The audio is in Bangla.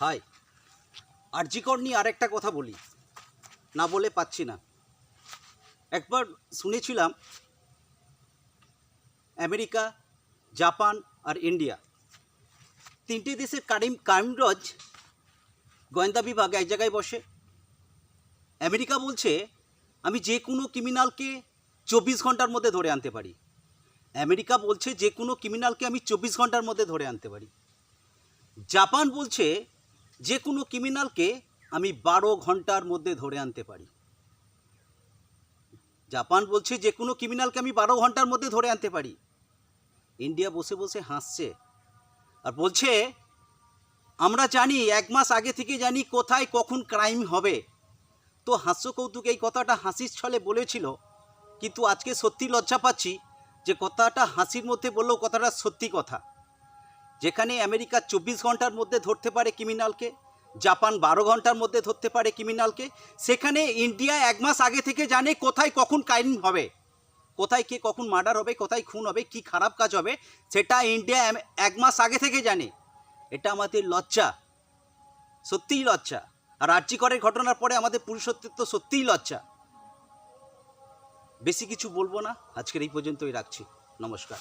হাই। আরজিকর নিয়ে আরেকটা কথা বলি। না বলে পাচ্ছি না। একবার শুনেছিলাম, আমেরিকা, জাপান আর ইন্ডিয়া। তিনটে দেশের কারিম কারিমগঞ্জ গোয়েন্দা বিভাগ এক জায়গায় বসে। আমেরিকা বলছে, আমি যে কোনো ক্রিমিনালকে চব্বিশ ঘণ্টার মধ্যে ধরে আনতে পারি। আমেরিকা বলছে, যে কোনো ক্রিমিনালকে আমি চব্বিশ ঘণ্টার মধ্যে ধরে আনতে পারি। জাপান বলছে যে কোনো ক্রিমিনালকে আমি বারো ঘণ্টার মধ্যে ধরে আনতে পারি। জাপান বলছে যে কোনো ক্রিমিনালকে আমি বারো ঘণ্টার মধ্যে ধরে আনতে পারি। ইন্ডিয়া বসে বসে হাসছে আর বলছে, আমরা জানি, এক মাস আগে থেকে জানি কোথায় কখন ক্রাইম হবে। তো হাস্য কৌতুক এই কথাটা হাসির ছলে বলেছিল, কিন্তু আজকে সত্যি লজ্জা পাচ্ছি যে কথাটা হাসির মধ্যে বললেও কথাটা সত্যি কথা। যেখানে আমেরিকা চব্বিশ ঘণ্টার মধ্যে ধরতে পারে ক্রিমিনালকে, জাপান বারো ঘণ্টার মধ্যে ধরতে পারে ক্রিমিনালকে, সেখানে ইন্ডিয়া এক মাস আগে থেকে জানে কোথায় কখন ক্রাইম হবে, কোথায় কে কখন মার্ডার হবে, কোথায় খুন হবে, কি খারাপ কাজ হবে, সেটা ইন্ডিয়া এক মাস আগে থেকে জানে। এটা আমাদের লজ্জা, সত্যিই লজ্জা। আর আর্যিকরের ঘটনার পরে আমাদের পুরুষত্বের তো সত্যিই লজ্জা। বেশি কিছু বলব না, আজকের এই পর্যন্তই রাখছি। নমস্কার।